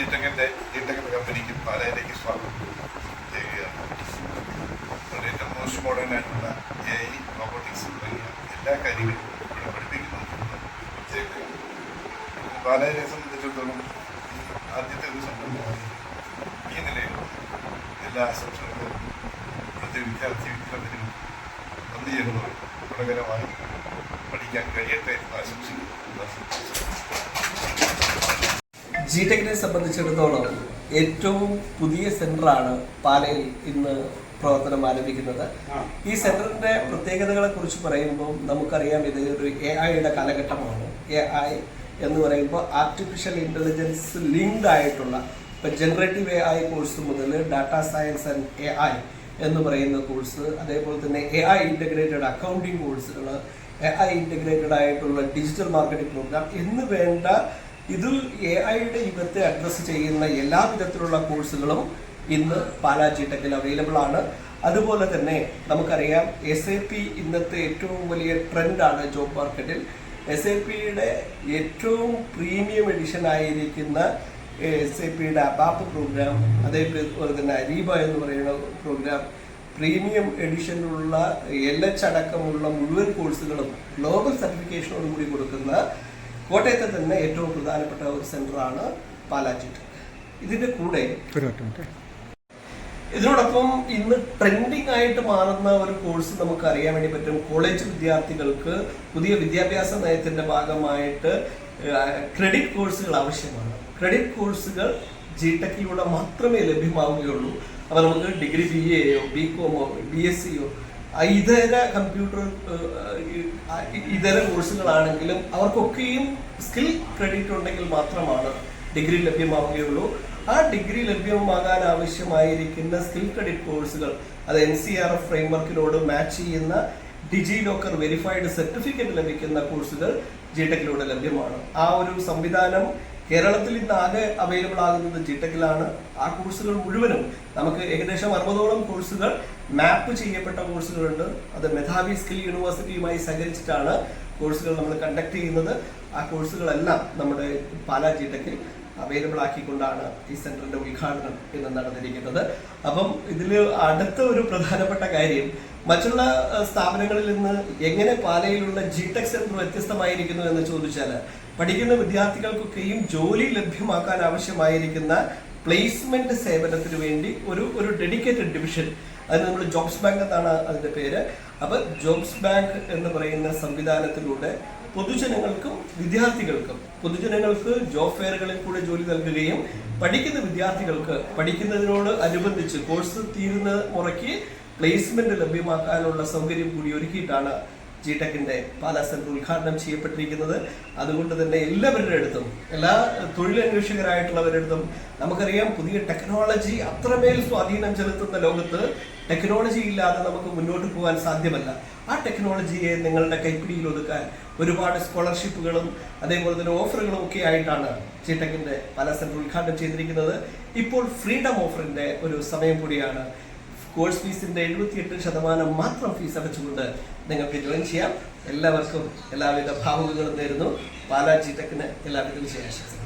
ജീട്ടകന്റെ ജീട്ടകൻ കമ്പനിക്ക് പാലയിലേക്ക് സ്വാഗതം. ചെയ്യുകയാണ് വളരെ most modern A I robotics തുടങ്ങിയ എല്ലാ കാര്യങ്ങളും ഇവിടെ പഠിപ്പിക്കുന്നത് പാലയെ സംബന്ധിച്ചിടത്തോളം ആദ്യത്തെ ഒരു സംരംഭമാണ് ഈ നിലയിൽ എല്ലാ സെക്ഷനുകളും ഇവിടുത്തെ വിദ്യാർത്ഥി വിദ്യാർത്ഥികളും വന്നു ചേരുന്നവർ ഗുണകരമായി പഠിക്കാൻ കഴിയട്ടെ എന്ന് ജി ടെക്കിനെ സംബന്ധിച്ചിടത്തോളം ഏറ്റവും പുതിയ സെന്ററാണ് പാലയിൽ ഇന്ന് പ്രവർത്തനം ആരംഭിക്കുന്നത്. ഈ സെന്ററിന്റെ പ്രത്യേകതകളെ കുറിച്ച് പറയുമ്പോൾ നമുക്കറിയാം ഇത് ഒരു എ ഐയുടെ കാലഘട്ടമാണ്. എ ഐ എന്ന് പറയുമ്പോൾ ആർട്ടിഫിഷ്യൽ ഇന്റലിജൻസ് ലിങ്ക്ഡ് ആയിട്ടുള്ള ഇപ്പം ജനറേറ്റീവ് എ ഐ കോഴ്സ് മുതൽ data science and A I എന്ന് പറയുന്ന കോഴ്സ് അതേപോലെ തന്നെ എ ഐ ഇന്റഗ്രേറ്റഡ് അക്കൗണ്ടിങ് കോഴ്സുകൾ എ ഐ ഇന്റഗ്രേറ്റഡ് ആയിട്ടുള്ള ഡിജിറ്റൽ മാർക്കറ്റിംഗ് പ്രോഗ്രാം എന്ന് വേണ്ട ഇതിൽ എ ഐയുടെ യുഗത്തെ അഡ്രസ്സ് ചെയ്യുന്ന എല്ലാ വിധത്തിലുള്ള കോഴ്സുകളും ഇന്ന് പാലാ ജി ടെക്കിൽ അവൈലബിൾ ആണ്. അതുപോലെ തന്നെ നമുക്കറിയാം എസ് എ പി ഇന്നത്തെ ഏറ്റവും വലിയ ട്രെൻഡാണ് ജോബ് മാർക്കറ്റിൽ എസ് എ പിയുടെ ഏറ്റവും പ്രീമിയം എഡിഷൻ ആയിരിക്കുന്ന എസ് എ പിയുടെ അബാപ്പ് പ്രോഗ്രാം അതേപോലെ തന്നെ അരീബ എന്ന് പറയുന്ന പ്രോഗ്രാം പ്രീമിയം എഡിഷനിലുള്ള എൽ എച്ച് അടക്കമുള്ള മുഴുവൻ കോഴ്സുകളും ഗ്ലോബൽ സർട്ടിഫിക്കേഷനോടുകൂടി കൊടുക്കുന്ന കോട്ടയത്തെ തന്നെ ഏറ്റവും പ്രധാനപ്പെട്ട ഒരു സെന്ററാണ് പാലാജി ഇതിന്റെ കൂടെ ഇതിനോടൊപ്പം ഇന്ന് ട്രെൻഡിങ് ആയിട്ട് മാറുന്ന ഒരു കോഴ്സ് നമുക്ക് അറിയാൻ വേണ്ടി പറ്റും. കോളേജ് വിദ്യാർത്ഥികൾക്ക് പുതിയ വിദ്യാഭ്യാസ നയത്തിന്റെ ഭാഗമായിട്ട് ക്രെഡിറ്റ് കോഴ്സുകൾ ആവശ്യമാണ്. ക്രെഡിറ്റ് കോഴ്സുകൾ ജി ടെക്കിലൂടെ മാത്രമേ ലഭ്യമാവുകയുള്ളൂ. അപ്പോൾ നമുക്ക് ഡിഗ്രി ബി എയോ ബി കോമോ ബി എസ് സിയോ ഇതര കമ്പ്യൂട്ടർ ഇതര കോഴ്സുകളാണെങ്കിലും അവർക്കൊക്കെയും സ്കിൽ ക്രെഡിറ്റ് ഉണ്ടെങ്കിൽ മാത്രമാണ് ഡിഗ്രി ലഭ്യമാവുകയുള്ളൂ. ആ ഡിഗ്രി ലഭ്യമാകാൻ ആവശ്യമായിരിക്കുന്ന സ്കിൽ ക്രെഡിറ്റ് കോഴ്സുകൾ അത് എൻ സി ആർ എഫ് ഫ്രെയിംവർക്കിനോട് മാച്ച് ചെയ്യുന്ന ഡിജി ലോക്കർ വെരിഫൈഡ് സർട്ടിഫിക്കറ്റ് ലഭിക്കുന്ന കോഴ്സുകൾ ജി ടെക്കിലൂടെ ലഭ്യമാണ്. ആ ഒരു സംവിധാനം കേരളത്തിൽ ഇന്ന് ആകെ അവൈലബിൾ ആകുന്നത് ജിടെക്കിലാണ് ആ കോഴ്സുകൾ മുഴുവനും നമുക്ക് ഏകദേശം അറുപതോളം കോഴ്സുകൾ മാപ്പ് ചെയ്യപ്പെട്ട കോഴ്സുകളുണ്ട് അത് മെധാവി സ്കിൽ യൂണിവേഴ്സിറ്റിയുമായി സഹകരിച്ചിട്ടാണ് കോഴ്സുകൾ നമ്മൾ കണ്ടക്ട് ചെയ്യുന്നത്. ആ കോഴ്സുകളെല്ലാം നമ്മുടെ പാലാ ജി ടെക്കിൽ അവൈലബിൾ ആക്കിക്കൊണ്ടാണ് ഈ സെന്ററിന്റെ ഉദ്ഘാടനം ഇന്ന് നടന്നിരിക്കുന്നത്. അപ്പം ഇതിൽ അടുത്ത ഒരു പ്രധാനപ്പെട്ട കാര്യം മറ്റുള്ള സ്ഥാപനങ്ങളിൽ നിന്ന് എങ്ങനെ പാലയിലുള്ള ജി ടെക് സെന്റർ വ്യത്യസ്തമായിരിക്കുന്നു എന്ന് ചോദിച്ചാൽ പഠിക്കുന്ന വിദ്യാർത്ഥികൾക്കൊക്കെയും ജോലി ലഭ്യമാക്കാൻ ആവശ്യമായിരിക്കുന്ന പ്ലേസ്മെന്റ് സേവനത്തിന് വേണ്ടി ഒരു ഒരു ഡെഡിക്കേറ്റഡ് ഡിവിഷൻ അത് നമ്മൾ ജോബ്സ് ബാങ്ക് എന്നാണ് അതിന്റെ പേര്. അപ്പൊ ജോബ്സ് ബാങ്ക് എന്ന് പറയുന്ന സംവിധാനത്തിലൂടെ പൊതുജനങ്ങൾക്കും വിദ്യാർത്ഥികൾക്കും പൊതുജനങ്ങൾക്ക് ജോബ് ഫെയറുകളിൽ കൂടെ ജോലി നൽകുകയും പഠിക്കുന്ന വിദ്യാർത്ഥികൾക്ക് പഠിക്കുന്നതിനോട് അനുബന്ധിച്ച് കോഴ്സ് തീരുന്ന മുറയ്ക്ക് പ്ലേസ്മെന്റ് ലഭ്യമാക്കാനുള്ള സൗകര്യം കൂടി ഒരുക്കിയിട്ടാണ് ജി ടെക്കിന്റെ പാലാ ഉദ്ഘാടനം ചെയ്യപ്പെട്ടിരിക്കുന്നത്. അതുകൊണ്ട് തന്നെ എല്ലാവരുടെ അടുത്തും എല്ലാ തൊഴിലന്വേഷകരായിട്ടുള്ളവരുടെ അടുത്തും നമുക്കറിയാം പുതിയ ടെക്നോളജി അത്രമേൽ സ്വാധീനം ചെലുത്തുന്ന ലോകത്ത് ടെക്നോളജി ഇല്ലാതെ നമുക്ക് മുന്നോട്ട് പോകാൻ സാധ്യമല്ല. ആ ടെക്നോളജിയെ നിങ്ങളുടെ കൈപ്പിടിയിൽ ഒതുക്കാൻ ഒരുപാട് സ്കോളർഷിപ്പുകളും അതേപോലെ തന്നെ ഓഫറുകളും ഒക്കെ ആയിട്ടാണ് ജി ടെക്കിന്റെ പല സെന്റർ ഉദ്ഘാടനം ചെയ്തിരിക്കുന്നത്. ഇപ്പോൾ ഫ്രീഡം ഓഫറിന്റെ ഒരു സമയം കൂടിയാണ്. കോഴ്സ് ഫീസിന്റെ എഴുപത്തിയെട്ട് ശതമാനം മാത്രം ഫീസ് അടച്ചുകൊണ്ട് നിങ്ങൾക്ക് ജോയിൻ ചെയ്യാം. എല്ലാവർക്കും എല്ലാവിധ ഭാവുകങ്ങളും നേരുന്നു. പാലാ ടെക്കിന് എല്ലാവിധ വിജയാശംസകൾ